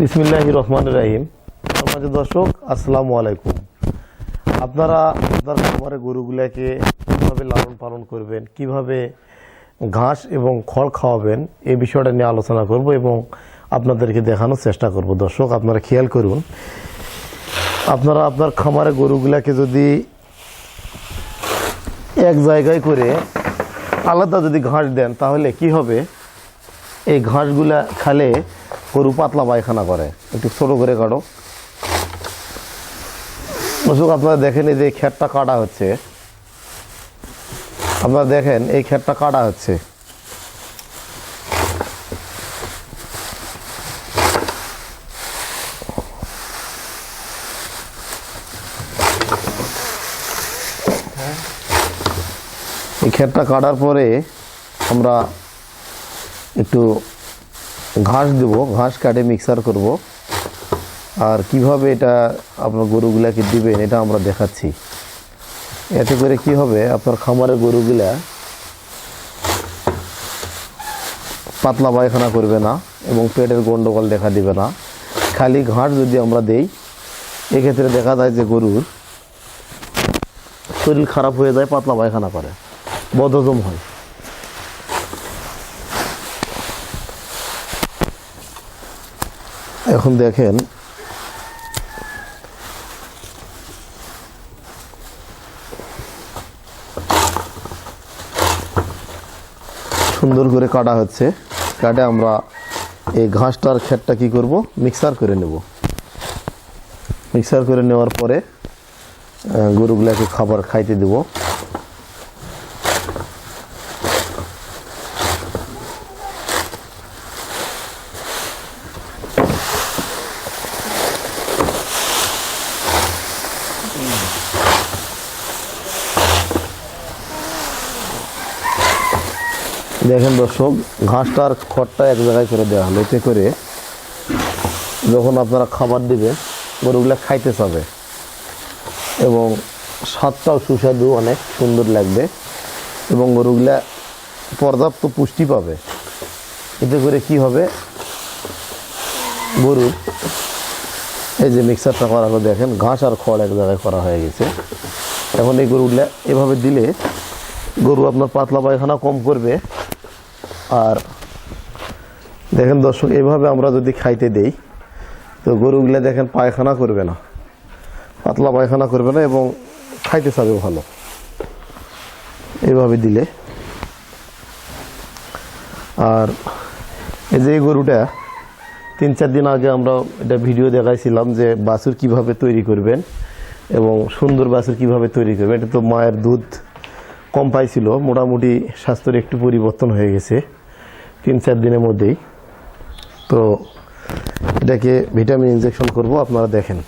বিসমিল্লাহ রহমান রাহিম আমাদের দর্শক, আসসালামু আলাইকুম। আপনারা আপনার খামারে গরুগুলাকে কীভাবে লালন পালন করবেন, কীভাবে ঘাস এবং খড় খাওয়াবেন এই বিষয়টা নিয়ে আলোচনা করব এবং আপনাদেরকে দেখানোর চেষ্টা করব। দর্শক, আপনারা খেয়াল করুন, আপনারা আপনার খামারে গরুগুলাকে যদি এক জায়গায় করে আলাদা যদি ঘাস দেন, তাহলে কি হবে? এই ঘাসগুলা খালে গরু পাতলা পায়খানা করে। একটু ছোট করে কাটো। দর্শক আপনারা দেখেন এই যে খেরটা কাটা হচ্ছে। আপনারা দেখেন এই খেরটা কাটা হচ্ছে। এই খেরটা কাটার পরে আমরা একটু ঘাস দেব, ঘাস কাটে মিক্সার করব। আর কীভাবে এটা আপনার গরুগুলাকে দিবেন, এটা আমরা দেখাচ্ছি। এতে করে কি হবে, আপনার খামারের গরুগুলা পাতলা পায়খানা করবে না এবং পেটের গন্ডগোল দেখা দিবে না। খালি ঘাস যদি আমরা দেই, এক্ষেত্রে দেখা যায় যে গরুর শরীর খারাপ হয়ে যায়, পাতলা পায়খানা করে, বদহজম হয়। এখন দেখেন, সুন্দর করে কাটা হচ্ছে। কাটে আমরা এই ঘাসটার খেরটা কি করব? মিক্সার করে নেব। মিক্সার করে নেওয়ার পরে গরুগুলাকে খাবার খাইতে দেব। দেখেন দর্শক, ঘাসটার খড়টা এক জায়গায় করে দেওয়া হলো। এতে করে যখন আপনারা খাবার দিবে গরুগুলা খাইতে চাবে। এবং স্বাদটাও সুস্বাদু, অনেক সুন্দর লাগবে। এবং গরুগুলা পর্যাপ্ত পুষ্টি পাবে। এতে করে কি হবে? গরুর এই যে মিক্সারটা করা হলো, দেখেন, ঘাস আর খড় এক জায়গায় করা হয়ে গেছে। এখন এই গরুগুলা এভাবে দিলে গরু আপনার পাতলা পায়খানা কম করবে। আর দেখেন দর্শক, এভাবে আমরা যদি খাইতে দেই, তো গরুগুলো দেখেন পায়খানা করবে না। পাতলা পায়খানা করবে না এবং খাইতে চাবে ভালো। এভাবে দিলে। আর এই যে গরুটা, তিন চার দিন আগে আমরা এটা ভিডিও দেখাইছিলাম যে বাছুর কীভাবে তৈরি করবেন এবং সুন্দর বাছুর কীভাবে তৈরি করবেন। এটা তো মায়ের দুধ। কম পাইছিল, মোটামুটি স্বাস্থ্যের একটু পরিবর্তন হয়ে গেছে, তিন চার দিনের মধ্যেই। তো এটাকে ভিটামিন ইনজেকশন করব, আপনারা দেখেন।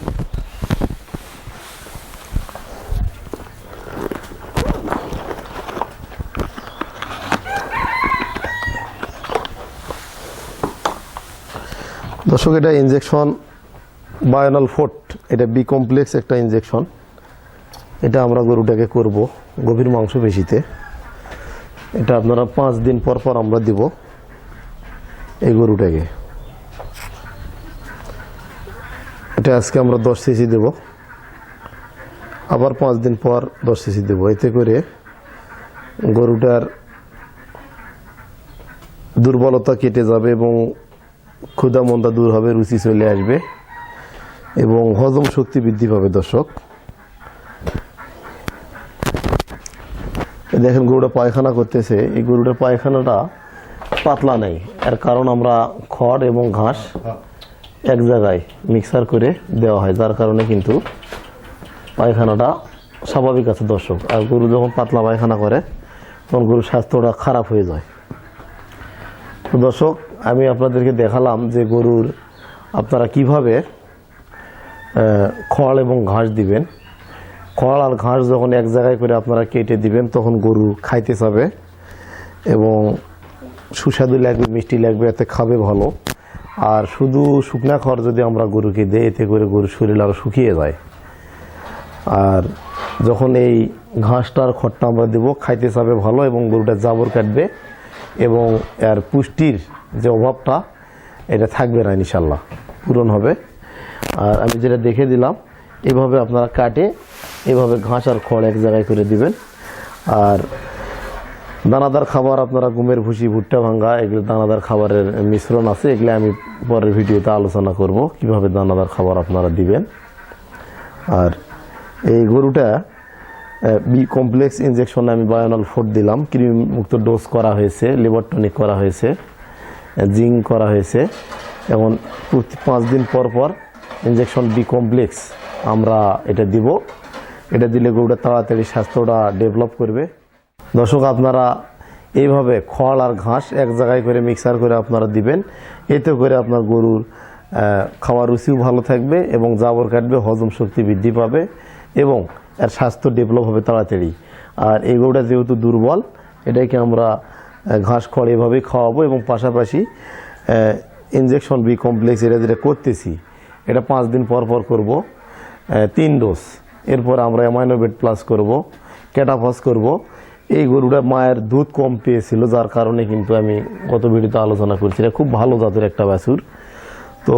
দর্শক, এটা ইনজেকশন বায়োনাল ফোর্ট, এটা বি কমপ্লেক্স একটা ইনজেকশন। এটা আমরা গরুটাকে করব। গভীর মাংস পেশিতে এটা আপনারা পাঁচ দিন পর পর আমরা দিব এই গরুটাকে। এটা আজকে আমরা দশ সিসি দেব। আবার পাঁচ দিন পর দশ সিসি দেব। এতে করে গরুটার দুর্বলতা কেটে যাবে এবং ক্ষুধা মন্দা দূর হবে, রুচি চলে আসবে এবং হজম শক্তি বৃদ্ধি পাবে, দর্শক। দেখেন গরুটা পায়খানা করতেছে। এই গরুটার পায়খানাটা পাতলা নেই। এর কারণ আমরা খড় এবং ঘাস এক জায়গায় মিক্সার করে দেওয়া হয়। যার কারণে কিন্তু পায়খানাটা স্বাভাবিক আছে দর্শক। আর গরু যখন পাতলা পায়খানা করে, তখন গরুর স্বাস্থ্যটা খারাপ হয়ে যায়। তো দর্শক, আমি আপনাদেরকে দেখালাম যে গরুর আপনারা কীভাবে খড় এবং ঘাস দিবেন। খড় আর ঘাস যখন এক জায়গায় করে আপনারা কেটে দিবেন, তখন গরু খাইতে চাবে এবং সুস্বাদু লাগবে, মিষ্টি লাগবে, এতে খাবে ভালো। আর শুধু শুকনা খড় যদি আমরা গরুকে দিই, এতে করে গরুর শরীর আরও শুকিয়ে যায়। আর যখন এই ঘাসটার খড়টা আমরা দেবো, খাইতে চাবে ভালো এবং গরুটা জাবর কাটবে এবং এর পুষ্টির যে অভাবটা, এটা থাকবে না ইনশাল্লাহ পূরণ হবে। আর আমি যেটা দেখে দিলাম, এভাবে আপনারা কাটে এভাবে ঘাস আর খড় এক জায়গায় করে দিবেন। আর দানাদার খাবার আপনারা গমের ভুসি, ভুট্টা ভাঙ্গা, এগুলো দানাদার খাবারের মিশ্রণ আছে, এগুলো আমি পরের ভিডিওতে আলোচনা করব, কীভাবে দানাদার খাবার আপনারা দিবেন। আর এই গরুটা বি কমপ্লেক্স ইনজেকশনে আমি বায়োনল ফোর্ট দিলাম কৃমি মুক্ত ডোজ করা হয়েছে, লিভার টনিক করা হয়েছে জিং করা হয়েছে, এবং প্রতি পাঁচ দিন পর পর ইনজেকশন বি কমপ্লেক্স, আমরা এটা দিব। এটা দিলে গরুটা তাড়াতাড়ি স্বাস্থ্যটা ডেভেলপ করবে। দর্শক, আপনারা এইভাবে খড় আর ঘাস এক জায়গায় করে মিক্সার করে আপনারা দিবেন। এতে করে আপনার গরুর খাওয়ার রুচিও ভালো থাকবে এবং জাবর কাটবে, হজম শক্তি বৃদ্ধি পাবে এবং এর স্বাস্থ্য ডেভেলপ হবে তাড়াতাড়ি। আর এই গরুটা যেহেতু দুর্বল, এটাকে আমরা ঘাস খড় এভাবেই খাওয়াবো এবং পাশাপাশি ইনজেকশন বি কমপ্লেক্স এটা যেটা করতেছি, এটা পাঁচ দিন পর পর করব তিন ডোজ এরপর আমরা অ্যামাইনোবেট প্লাস করব, ক্যাটাফস করব। এই গরুটা মায়ের দুধ কম পেয়েছিল, যার কারণে কিন্তু আমি গত ভিডিওতে আলোচনা করছি। এটা খুব ভালো জাতের একটা বাছুর। তো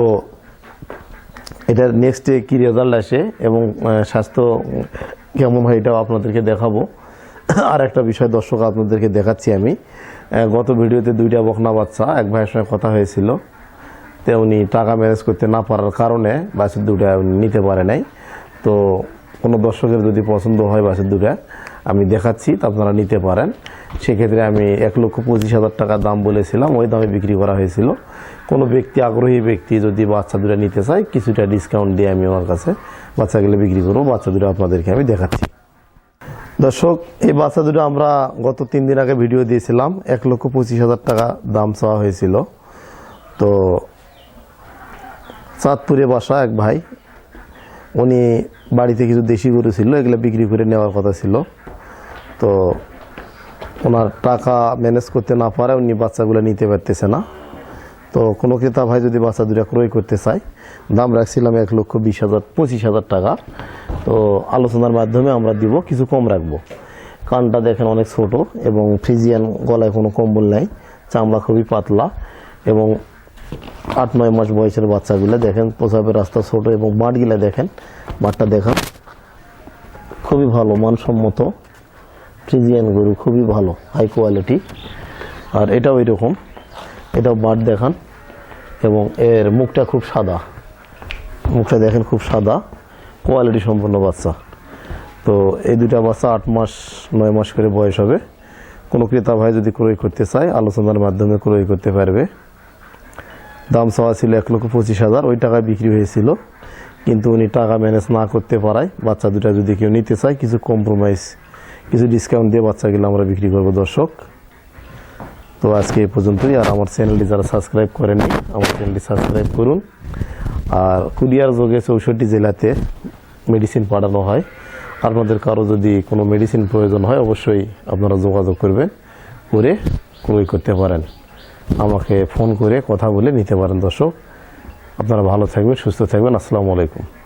এটার নেক্সটে কী রেজাল্ট আসে এবং স্বাস্থ্য কেমন হয় এটাও আপনাদেরকে দেখাবো। আর একটা বিষয় দর্শক আপনাদেরকে দেখাচ্ছি আমি। গত ভিডিওতে দুইটা বকনা বাচ্চা, এক ভাইয়ের সঙ্গে কথা হয়েছিল। তো উনি টাকা ম্যানেজ করতে না পারার কারণে বাসের দুটা নিতে পারে নাই। তো কোনো দর্শকের যদি পছন্দ হয় বাসের দুটা আমি দেখাচ্ছি, তা আপনারা নিতে পারেন। সেক্ষেত্রে আমি এক লক্ষ পঁচিশ হাজার টাকা দাম বলেছিলাম, ওই দামে বিক্রি করা হয়েছিল। কোনো ব্যক্তি, আগ্রহী ব্যক্তি যদি বাচ্চা দুটা নিতে চায়, কিছুটা ডিসকাউন্ট দিয়ে আমি ওনার কাছে বাচ্চাগুলো বিক্রি করব। বাচ্চা দুটো আপনাদেরকে আমি দেখাচ্ছি। দর্শক, এই বাচ্চা দুটো আমরা গত তিন দিন আগে ভিডিও দিয়েছিলাম। এক লক্ষ পঁচিশ হাজার টাকা দাম চাওয়া হয়েছিল। তো চাঁদপুরে বাসা এক ভাই উনি বাড়িতে কিছু দেশি গরু ছিল, এগুলো বিক্রি করে নেওয়ার কথা ছিল। তো ওনার টাকা ম্যানেজ করতে না পারে উনি বাচ্চাগুলো নিতে পারতেছে না। তো কোনো ক্রেতা ভাই যদি বাচ্চা দুটা ক্রয় করতে চায়, দাম রাখছিলাম এক লক্ষ বিশ হাজার, পঁচিশ হাজার টাকা। তো আলোচনার মাধ্যমে আমরা দিব, কিছু কম রাখব। কানটা দেখেন অনেক ছোট এবং ফ্রিজিয়ান গলায় কোনো কম্বল নাই, চামড়া খুবই পাতলা এবং আট নয় মাস বয়সের বাচ্চাগুলো দেখেন প্রসাবের রাস্তা ছোট এবং মাঠগুলো দেখেন, মাঠটা দেখান। খুবই ভালো, মানসম্মত। ফ্রিজিয়ান গরু, খুবই ভালো হাই কোয়ালিটি আর এটাও এরকম, এটাও মাঠ দেখান। এবং এর মুখটা খুব সাদা। মুখটা দেখেন খুব সাদা কোয়ালিটি সম্পন্ন বাচ্চা। তো এই দুটা বাচ্চা আট মাস, নয় মাস করে বয়স হবে। কোনো ক্রেতা ভাই যদি ক্রয় করতে চায়, আলোচনার মাধ্যমে ক্রয় করতে পারবে। দাম চাওয়া ছিল এক লক্ষ পঁচিশ হাজার, ওই টাকায় বিক্রি হয়েছিল। কিন্তু উনি টাকা ম্যানেজ না করতে পারায়, বাচ্চা দুটা যদি কেউ নিতে চায়, কিছু কম্প্রোমাইজ কিছু ডিসকাউন্ট দিয়ে বাচ্চাগুলো আমরা বিক্রি করব, দর্শক। তো আজকে এই পর্যন্তই, আর আমার চ্যানেলটি যারা সাবস্ক্রাইব করেনি আমার চ্যানেলটি সাবস্ক্রাইব করুন। আর কুরিয়ার যোগে চৌষট্টি জেলাতে মেডিসিন পাঠানো হয়। আপনাদের কারও যদি কোনো মেডিসিন প্রয়োজন হয়, অবশ্যই আপনারা যোগাযোগ করবেন, করে ক্রয় করতে পারেন। আমাকে ফোন করে কথা বলে নিতে পারেন দর্শক। আপনারা ভালো থাকবেন, সুস্থ থাকবেন। আসসালামু আলাইকুম।